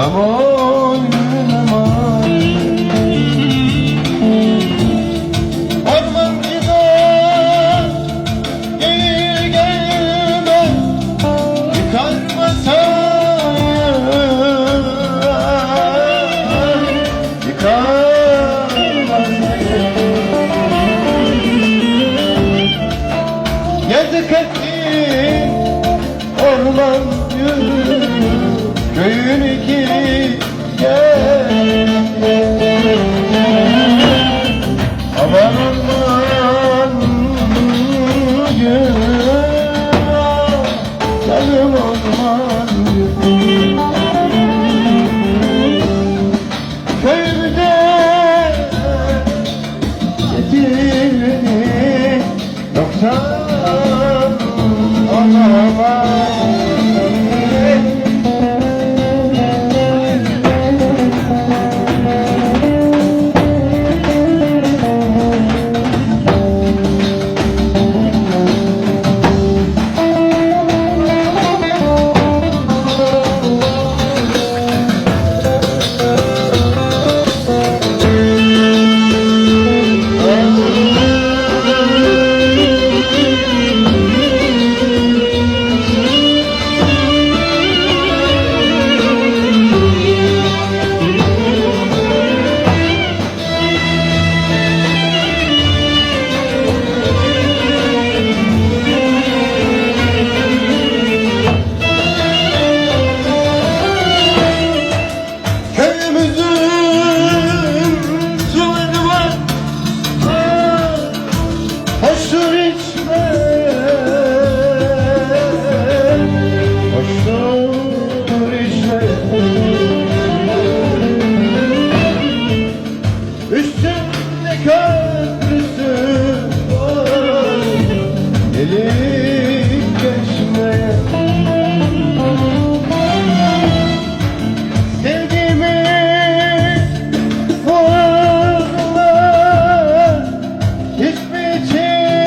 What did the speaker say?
Aman aman. Ormancıda değil gelme Yıkanma sen. Yıkanma sen. Yazık ettin ormancı sevdim Aman aman günah Canım aman Köyümde getirdi Doktor হয়েছে